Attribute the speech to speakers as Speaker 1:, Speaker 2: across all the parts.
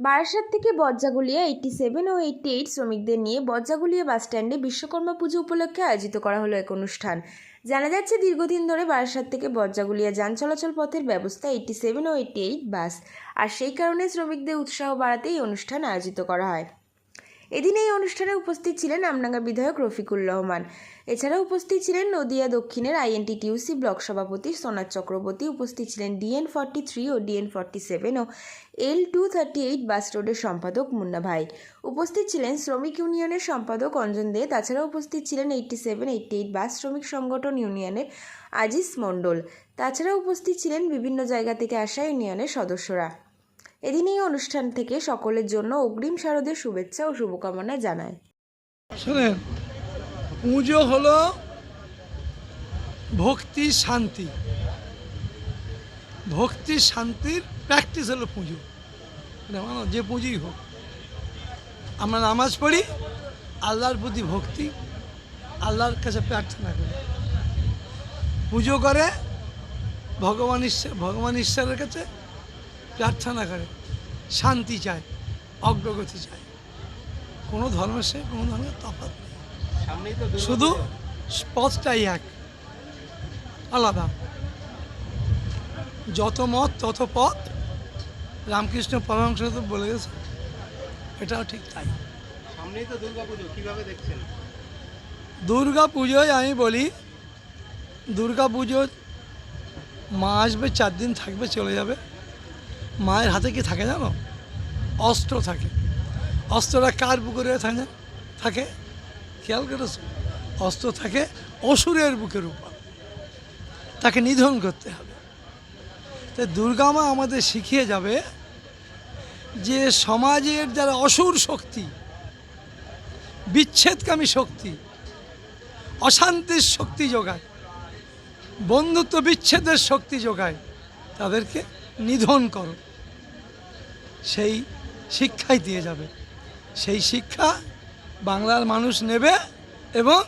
Speaker 1: বারাসাত থেকে Bajjaguliya eighty seven ও eighty eight শ্রমিকদের নিয়ে বজ্জাগুলিয়া বাসস্ট্যান্ডে বিশ্বকর্মা পুজো উপলক্ষে আয়োজিত করা হলো এক অনুষ্ঠান। জানা যাচ্ছে, দীর্ঘদিন ধরে বারাসাত থেকে বজ্জাগুলিয়া যান চলাচল পথের ব্যবস্থা এইটটি সেভেন ও এইটটি এইট বাস। আর সেই কারণে শ্রমিকদের উৎসাহ বাড়াতে এই অনুষ্ঠান আয়োজিত করা হয়। এদিন এই অনুষ্ঠানে উপস্থিত ছিলেন আমডাঙ্গা বিধায়ক রফিকুল রহমান। এছাড়া উপস্থিত ছিলেন নদিয়া দক্ষিণের আইএনটিটিউসি ব্লক সভাপতি সোনার চক্রবর্তী, উপস্থিত ছিলেন ডিএন ফর্টি থ্রি ও ডিএন ফর্টি সেভেন ও L two thirty eight bus রোডের সম্পাদক মুন্না ভাই। উপস্থিত ছিলেন শ্রমিক ইউনিয়নের সম্পাদক অঞ্জন দে তাছাড়া উপস্থিত ছিলেন eighty seven, eighty eight bus শ্রমিক সংগঠন ইউনিয়নের আজিজ মণ্ডল। তাছাড়া উপস্থিত ছিলেন বিভিন্ন জায়গা থেকে আসা ইউনিয়নের সদস্যরা। এদিন এই অনুষ্ঠান থেকে সকলের জন্য অগ্রিম শারদের শুভেচ্ছা ও শুভকামনা জানায়।
Speaker 2: শোনেন, পুজো হলো ভক্তি শান্তি। ভক্তি শান্তির প্র্যাকটিস হলো পুজো। যে পুজোই হোক। আমরা নামাজ পড়ি, আল্লাহর প্রতি ভক্তি, আল্লাহর কাছে প্রার্থনা করি। পুজো করে ভগবান ঈশ্বর, ভগবান ঈশ্বরের কাছে প্রার্থনা করে শান্তি চায় অগ্রগতি চায়। কোনো ধর্মের সে কোনো ধর্মের তফাৎ
Speaker 3: সামনেই
Speaker 2: শুধু। পথটাই এক আলাদা। যত মত তত পথ। রামকৃষ্ণ পরমহংস তো বলে গেছে এটাও ঠিক তাই।
Speaker 3: সামনেই তো দুর্গা পুজো কীভাবে দেখছেন?
Speaker 2: দুর্গা পুজোয় আমি বলি দুর্গা পুজো মা আসবে চার দিন থাকবে চলে যাবে। মায়ের হাতে কি থাকে জানো? অস্ত্র থাকে। অস্ত্রটা কার বুকের থাকে? থাকে খেয়াল করেছ? অস্ত্র থাকে অসুরের বুকের উপর। তাকে নিধন করতে হবে। তাই দুর্গা মা আমাদের শিখিয়ে যাবে যে সমাজের যারা অসুর শক্তি, বিচ্ছেদকামী শক্তি, অশান্তির শক্তি যোগায়, বন্ধুত্ব বিচ্ছেদের শক্তি যোগায়, তাদেরকে নিধন করো। সেই শিক্ষাই দিয়ে যাবে। সেই শিক্ষা বাংলার মানুষ নেবে এবং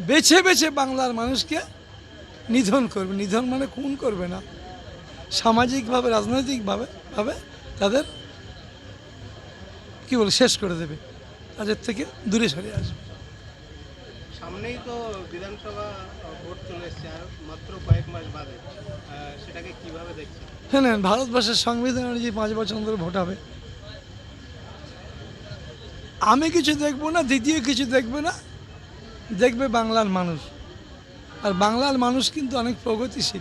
Speaker 2: বেছে বেছে বাংলার মানুষকে নিধন করবে। নিধন মানে খুন করবে না। সামাজিকভাবে, রাজনৈতিকভাবে, ভাবে তাদের কী বলে, শেষ করে দেবে। তাদের থেকে দূরে সরে আসবে।
Speaker 3: সামনেই তো বিধানসভা ভোট চলে এসছে, আর মাত্র কয়েক মাস বাদে। সেটাকে কীভাবে দেখছেন?
Speaker 2: হ্যাঁ ভারতবর্ষের সংবিধান অনুযায়ী পাঁচ বছর ধরে ভোট হবে, আমি কিছু দেখব না, দ্বিতীয় কিছু দেখবে না, দেখবে বাংলার মানুষ। আর বাংলার মানুষ কিন্তু অনেক প্রগতিশীল।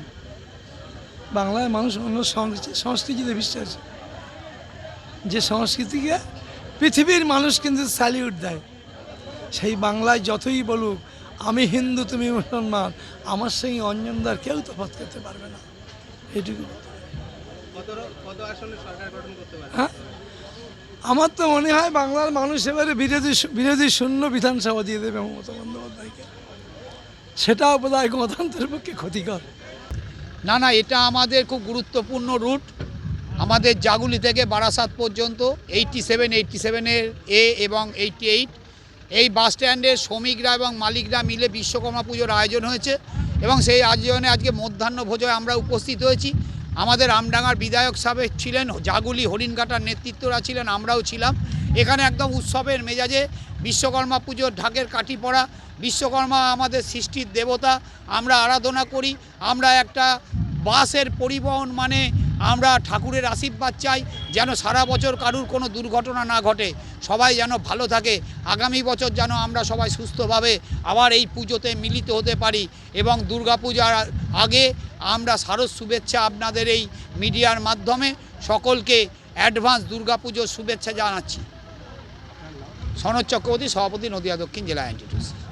Speaker 2: বাংলার মানুষ অন্য সংস্কৃতি- সংস্কৃতিতে বিশ্বাসী। যে সংস্কৃতিকে পৃথিবীর মানুষ কিন্তু স্যালিউট দেয়। সেই বাংলায় যতই বলুক আমি হিন্দু তুমি মুসলমান আমার সেই অঞ্জনদার কেউ তফাৎ করতে পারবে না। এটুকু
Speaker 3: কত কত আসনে সরকার গঠন করতে পারে?
Speaker 2: হ্যাঁ? আমার তো মনে হয় বাংলার মানুষ এবারে বিরোধী বিরোধী শূন্য বিধানসভা দিয়ে দেবে মমতা বন্দ্যোপাধ্যায়কে। সেটাও বোধ হয় গণতন্ত্রের পক্ষে ক্ষতিকর।
Speaker 4: না না এটা আমাদের খুব গুরুত্বপূর্ণ রুট। আমাদের জাগুলি থেকে বারাসাত পর্যন্ত এইটটি সেভেন এইটটি সেভেনের এ এবং এইটটি এইট এই বাস স্ট্যান্ডের শ্রমিকরা এবং মালিকরা মিলে বিশ্বকর্মা পুজোর আয়োজন হয়েছে এবং সেই আয়োজনে আজকে মধ্যাহ্ন ভোজয়ে আমরা উপস্থিত হয়েছি। আমাদের আমডাঙ্গার বিধায়ক সাহেব ছিলেন জাগুলি হরিণঘাটার নেতৃত্বরা ছিলেন, আমরাও ছিলাম। এখানে একদম উৎসবের মেজাজে বিশ্বকর্মা পুজোর ঢাকের কাঠি পড়া বিশ্বকর্মা আমাদের সৃষ্টির দেবতা, আমরা আরাধনা করি, আমরা একটা বাসের পরিবহন মানে আমরা ঠাকুরের আশীর্বাদ চাই যেন সারা বছর কারুর কোনো দুর্ঘটনা না ঘটে। সবাই যেন ভালো থাকে। আগামী বছর যেন আমরা সবাই সুস্থভাবে আবার এই পুজোতে মিলিত হতে পারি এবং দুর্গা পূজার আগে আমরা সারস শুভেচ্ছা আপনাদের এই মিডিয়ার মাধ্যমে সকলকে অ্যাডভান্স দুর্গা পুজোর শুভেচ্ছা জানাচ্ছি। সনদ চক্রবর্তী, সভাপতি নদিয়া দক্ষিণ জেলা এনটিটিউসি।